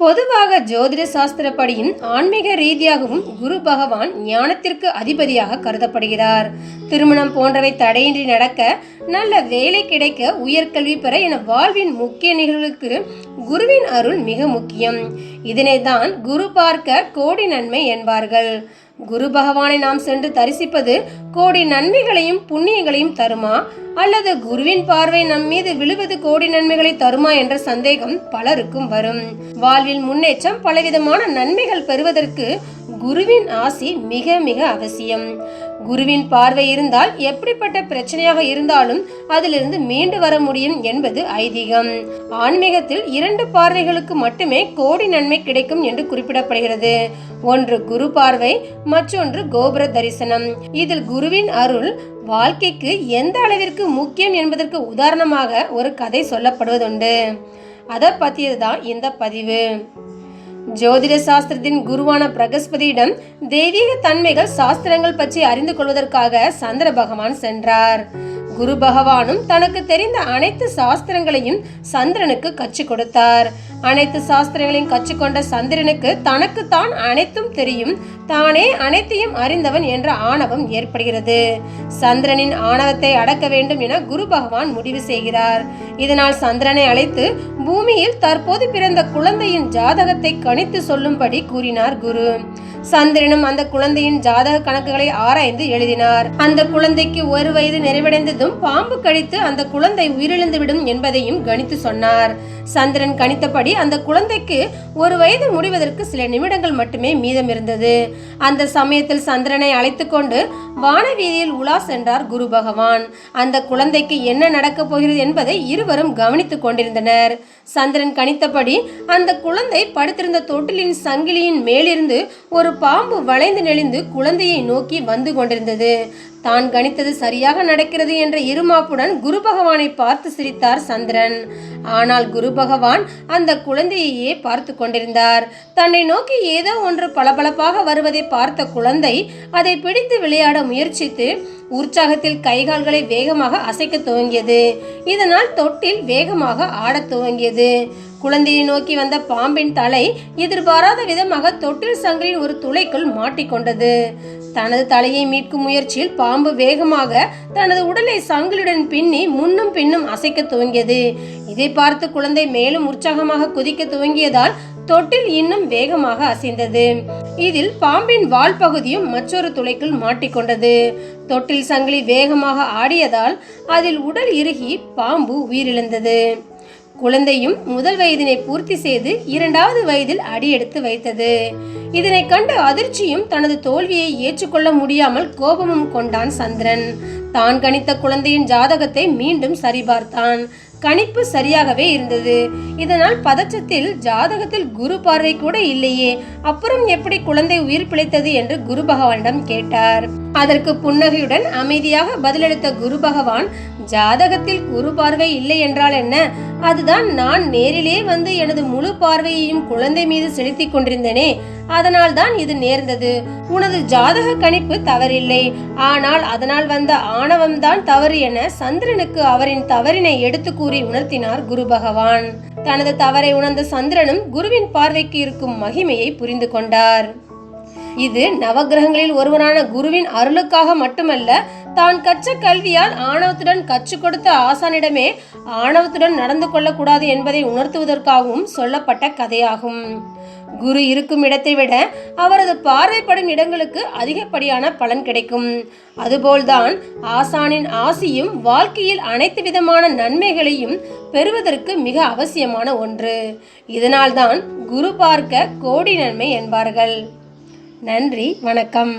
பொதுவாக ஜோதிட சாஸ்திரப்படியும் ஆன்மீக ரீதியாகவும் குரு பகவான் ஞானத்திற்கு அதிபதியாக கருதப்படுகிறார். திருமணம் போன்றவை தடையின்றி நடக்க நல்ல வேலை கிடைக்க உயர்கல்வி பெற என வாழ்வின் முக்கிய நிகழ்வுக்கு குருவின் அருள் மிக முக்கியம். இதனை தான் குரு பார்க்க கோடி நன்மை என்பார்கள். குரு பகவானை நாம் சென்று தரிசிப்பது கோடி நன்மைகளையும் புண்ணியங்களையும் தருமா? அல்லது குருவின் பார்வை நம் மீது விழுவது கோடி நன்மைகளை தருமா என்ற சந்தேகம் பலருக்கும் வரும். வாழ்வில் முன்னேற்றம் பலவிதமான நன்மைகள் பெறுவதற்கு குருவின் ஆசி மிக மிக அவசியம். குருவின் பார்வை இருந்தால் எப்படிப்பட்ட பிரச்சனையாக இருந்தாலும் அதிலிருந்து மீண்டு வர முடியும் என்பது ஐதீகம். ஆன்மீகத்தில் இரண்டு பார்வைகளுக்கு மட்டுமே கோடி நன்மை கிடைக்கும் என்று குறிப்பிடப்படுகிறது. ஒன்று குரு பார்வை மற்றொன்று கோபுர தரிசனம். இதில் குருவின் அருள் வாழ்க்கைக்கு எந்த அளவிற்கு முக்கியம் என்பதற்கு உதாரணமாக ஒரு கதை சொல்லப்படுவதுண்டு. அதை பற்றியது தான் இந்த பதிவு. ஜோதிட சாஸ்திரத்தின் குருவான பிரகஸ்பதியிடம் தெய்வீக தன்மைகள் சாஸ்திரங்கள் பற்றி அறிந்து கொள்வதற்காக சந்திர பகவான் சென்றார். குரு பகவானும் தனக்கு தெரிந்த அனைத்து சாஸ்திரங்களையும் சந்திரனுக்கு கற்றுக் கொடுத்தார். அனைத்து சாஸ்திரங்களையும் கற்றுக்கொண்ட சந்திரனுக்கு தனக்கு தான் அனைத்தும் தெரியும். தானே அனைத்தையும் அறிந்தவன் என்ற ஆணவம் ஏற்படுகிறது. சந்திரனின் ஆணவத்தை அடக்க வேண்டும் என குரு பகவான் முடிவு செய்கிறார். இதனால் சந்திரனை அழைத்து பூமியில் தற்போது பிறந்த குழந்தையின் ஜாதகத்தை கணித்து சொல்லும்படி கூறினார் குரு. சந்திரனும் அந்த குழந்தையின் ஜாதக கணக்குகளை ஆராய்ந்து எழுதினார். அந்த குழந்தைக்கு ஒரு வயது நிறைவடைந்ததும் பாம்பு கடித்து அந்த குழந்தை உயிரிழந்து விடும் என்பதையும் கணித்து சொன்னார். சந்திரன் கணித்தபடி அந்த குழந்தைக்கு ஒரு வயது முடிவதற்கு சில நிமிடங்கள் மட்டுமே மீதம் இருந்தது அந்த சமயத்தில் சந்திரனை அழைத்து கொண்டு வானவீதியில் உலா சென்றார் குரு பகவான். அந்த குழந்தைக்கு என்ன நடக்கப் போகிறது என்பதை இருவரும் கவனித்துக் கொண்டிருந்தனர். சந்திரன் கணித்தபடி அந்த குழந்தை படுத்திருந்த தொட்டிலின் சங்கிலியின் மேலிருந்து ஒரு பாம்பு வளைந்து நெளிந்து குழந்தையை நோக்கி வந்து கொண்டிருந்தது. தான் கணித்தது சரியாக நடக்கிறது என்ற இருமாப்புடன் குரு பகவானை பார்த்து சிரித்தார் சந்திரன். ஆனால் குரு பகவான் அந்த குழந்தையையே பார்த்து கொண்டிருந்தார். தன்னை நோக்கி ஏதோ ஒன்று பளபளப்பாக வருவதை பார்த்த குழந்தை அதை பிடித்து விளையாட முயற்சித்து உற்சாகத்தில் கைகால்களை வேகமாக அசைக்க துவங்கியது. இதனால் தொட்டில் வேகமாக ஆடத் துவங்கியது. குழந்தையை நோக்கி வந்த பாம்பின் தலை எதிர்பாராத விதமாக தொட்டில் சங்கிலின் ஒரு துளைக்குள் மாட்டிக்கொண்டது. தனது தலையை மீட்கும் முயற்சியில் பாம்பு வேகமாக தனது உடலை சங்கிலியுடன் பின்னி முன்னும் பின்னும் அசைக்க துவங்கியது. இதை பார்த்து குழந்தை மேலும் உற்சாகமாக குதிக்க துவங்கியதால் தொட்டில் இன்னும் வேகமாக அசைந்தது. இதில் பாம்பின் வால் பகுதியும் மற்றொரு துளைக்குள் மாட்டிக்கொண்டது. தொட்டில் சங்கிலி வேகமாக ஆடியதால் அதில் உடல் இறுகி பாம்பு உயிரிழந்தது. குழந்தையும் முதல் வயதினை பூர்த்தி செய்து இரண்டாவது வயதில் அடியெடுத்து வைத்தது. இதனை கண்டு அதிர்ச்சியும் தனது தோல்வியை ஏற்றுக்கொள்ள முடியாமல் கோபமும் கொண்டான் சந்திரன். தான் கணித்த குழந்தையின் ஜாதகத்தை மீண்டும் சரிபார்த்தான். கணிப்பு சரியாகவே இருந்தது. இதனால் பதற்றத்தில் ஜாதகத்தில் குரு பார்வை கூட இல்லையே. அப்புறம் எப்படி குழந்தை உயிர் பிழைத்தது என்று குரு பகவானிடம் கேட்டார். அதற்கு புன்னகையுடன் அமைதியாக பதிலளித்த குரு பகவான் ஜாதகத்தில் குரு பார்வை இல்லை என்றால் என்ன? அதுதான் நான் நேரிலே வந்து எனது முழு பார்வையையும் குழந்தை மீது செலுத்திக் கொண்டிருந்தேனே. அதனால் தான் இது நேர்ந்தது. உனது ஜாதக கணிப்பு தவறில்லை. ஆனால் அதனால் வந்த ஆணவம் தான் தவறு என சந்திரனுக்கு அவரின் தவறினை எடுத்து கூறி உணர்த்தினார் குரு பகவான். தனது தவறை உணர்ந்த சந்திரனும் குருவின் பார்வைக்கு இருக்கும் மகிமையை புரிந்து கொண்டார். இது நவகிரகங்களில் ஒருவரான குருவின் அருளுக்காக மட்டுமல்ல தான் கற்ற கல்வியால் ஆணவத்துடன் கற்றுக் கொடுத்த ஆசானிடமே ஆணவத்துடன் நடந்து கொள்ளக்கூடாது என்பதை உணர்த்துவதற்காகவும் சொல்லப்பட்ட கதையாகும். குரு இருக்கும் இடத்தை விட அவரது பார்வைப்படும் இடங்களுக்கு அதிகப்படியான பலன் கிடைக்கும். அதுபோல்தான் ஆசானின் ஆசியும் வாழ்க்கையில் அனைத்து விதமான நன்மைகளையும் பெறுவதற்கு மிக அவசியமான ஒன்று. இதனால்தான் குரு பார்க்க கோடி நன்மை என்பார்கள். நன்றி வணக்கம்.